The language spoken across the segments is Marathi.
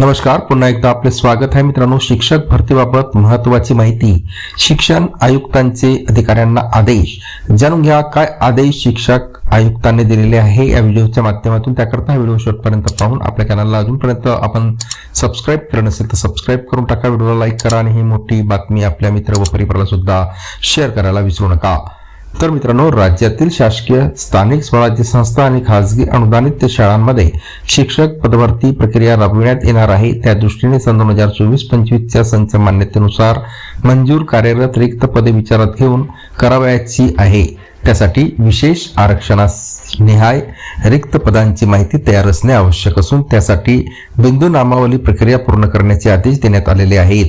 नमस्कार पुन्हा एकदा आपले स्वागत आहे मित्रांनो. शिक्षक भरतीबाबत महत्वाची माहिती. शिक्षण आयुक्तांचे अधिकाऱ्यांना आदेश. जाणून घ्या काय आदेश शिक्षक आयुक्तांनी दिलेले आहे या व्हिडिओच्या माध्यमातून. त्याकरता हा व्हिडिओ शेवटपर्यंत पाहून आपल्या चॅनलला अजूनपर्यंत आपण सबस्क्राईब करत नसेल तर सबस्क्राईब करून टाका. व्हिडिओला लाईक करा आणि ही मोठी बातमी आपल्या मित्र व परिवाराला सुद्धा शेअर करायला विसरू नका. तर मित्रांनो राज्यातील शासकीय स्थानिक स्वराज्य संस्था आणि खासगी अनुदानित शाळांमध्ये शिक्षक पदभरती प्रक्रिया राबविण्यात येणार आहे. त्या दृष्टीने सन दोन हजार चोवीस पंचवीसच्या संच मान्यतेनुसार मंजूर कार्यरत रिक्त पदे विचारात घेऊन करावयाची आहे. त्यासाठी विशेष आरक्षणास निहाय रिक्त पदांची माहिती तयार असणे आवश्यक असून त्यासाठी बिंदू नामावली प्रक्रिया पूर्ण करण्याचे आदेश देण्यात आलेले आहेत.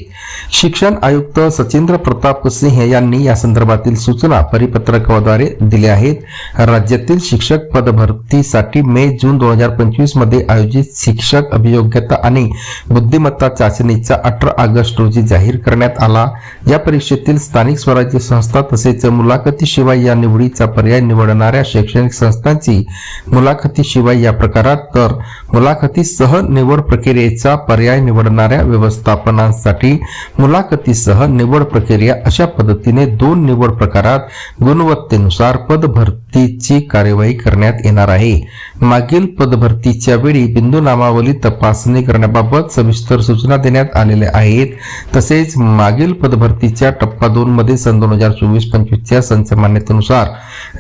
शिक्षण आयुक्त सचिंद्र प्रताप सिंह यांनी या संदर्भातील सूचना परिपत्रकाद्वारे दिल्या आहेत. राज्यातील शिक्षक पदभरतीसाठी मे जून दोन हजार पंचवीसमध्ये आयोजित शिक्षक अभियोग्यता आणि बुद्धिमत्ता चाचणीचा अठरा ऑगस्ट रोजी जाहीर करण्यात आला. या परीक्षेतील स्थानिक स्वराज्य संस्था तसेच मुलाखतीशिवाय या निवडीचा पर्याय निवडणाऱ्या शैक्षणिक संस्था संस्थांची मुलाखतीशिवाय या प्रकारात तर मुलाखतीसह निवड प्रक्रियेचा पर्याय निवडणाऱ्या व्यवस्थापनांसाठी मुलाखतीसह निवड प्रक्रिया अशा पद्धतीने दोन निवड प्रकारात गुणवत्तेनुसार पदभरतीची कार्यवाही करण्यात येणार आहे. मागील पदभरतीच्या वेळी बिंदू नामावली तपासणी करण्याबाबत सविस्तर सूचना देण्यात आलेल्या आहेत. तसेच मागील पदभरतीच्या टप्पा दोन मध्ये सन दोन हजार चोवीस पंचवीसच्या संचमान्यतेनुसार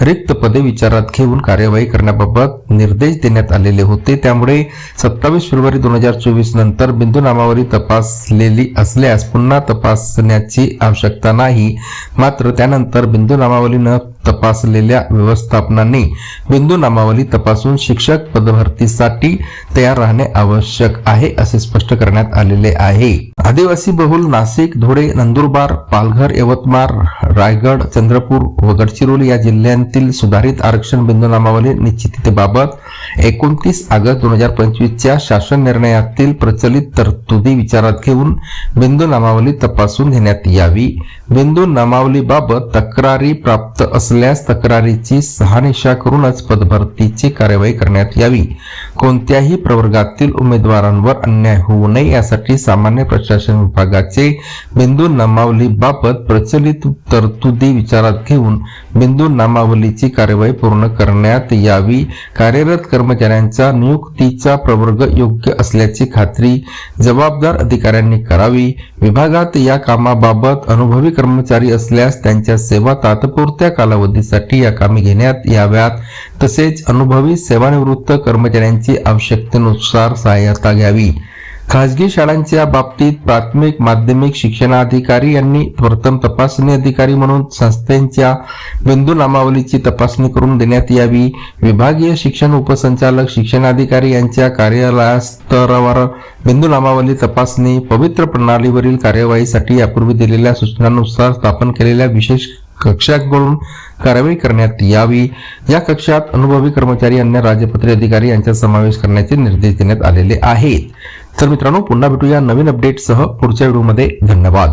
रिक्त पदे विचारात घेऊन कार्यवाही करण्याबाबत निर्देश देण्यात आलेले होते. त्यामुळे सत्तावीस फेब्रुवारी दोन हजार चोवीस नंतर बिंदू नामावली तपासलेली असल्यास पुन्हा तपासण्याची आवश्यकता नाही. मात्र त्यानंतर बिंदू नामावली न तपासलेल्या व्यवस्थापनाने बिंदू नामावली तपासून शिक्षक पदभरतीसाठी तयार राहणे आवश्यक आहे असे स्पष्ट करण्यात आलेले आहे. आदिवासी बहुल नाशिक धुळे नंदुरबार पालघर यवतमाळ रायगड चंद्रपूर व गडचिरोली या जिल्ह्यांतील सुधारित आरक्षण बिंदू नामावली निश्चिततेबाबत एकोणतीस ऑगस्ट दोन हजार पंचवीसच्या शासन निर्णयातील प्रचलित तरतुदी विचारात घेऊन बिंदू नामावली तपासून घेण्यात यावी. बिंदू नामावलीबाबत तक्रारी प्राप्त असल्यास तक्रारीची सहानिशा करूनच पदभरतीची कार्यवाही करण्यात यावी. कोणत्याही प्रवर्गातील उमेदवारांवर अन्याय होऊ नये यासाठी सामान्य प्रशासन विभागाचे बिंदू नामावलीबाबत प्रचलित तरतुदी विचारात घेऊन बिंदू नामावलीची कार्यवाही पूर्ण करण्यात यावी. कार्यरत कर्मचाऱ्यांचा नियुक्तीचा प्रवर्ग योग्य असल्याची खात्री जबाबदार अधिकाऱ्यांनी करावी. विभागात या कामाबाबत अनुभवी कर्मचारी असल्यास त्यांच्या सेवा तात्पुरत्या कालावधीसाठी या कामी घेण्यात याव्यात. तसेच अनुभवी सेवानिवृत्त कर्मचाऱ्यांची आवश्यकतेनुसार सहाय्यता घ्यावी. खाजगी शाळांच्या बाबतीत प्राथमिक माध्यमिक शिक्षणाधिकारी यांनी प्रथम तपासणी अधिकारी म्हणून संस्थेच्या बिंदू नामावलीची तपासणी करून देण्यात यावी. विभागीय शिक्षण उपसंचालक शिक्षणाधिकारी यांच्या कार्यालयास्तरावर बिंदू नामावली तपासणी पवित्र प्रणालीवरील कार्यवाहीसाठी यापूर्वी दिलेल्या सूचनांनुसार स्थापन केलेल्या विशेष कक्षाकडून कारवाई करण्यात यावी. या कक्षात अनुभवी कर्मचारी अन्य राजपत्रे अधिकारी यांचा समावेश करण्याचे निर्देश देण्यात आलेले आहेत. तर मित्रांनो पुन्हा भेटूया नवीन अपडेटसह पुढच्या व्हिडिओमध्ये धन्यवाद.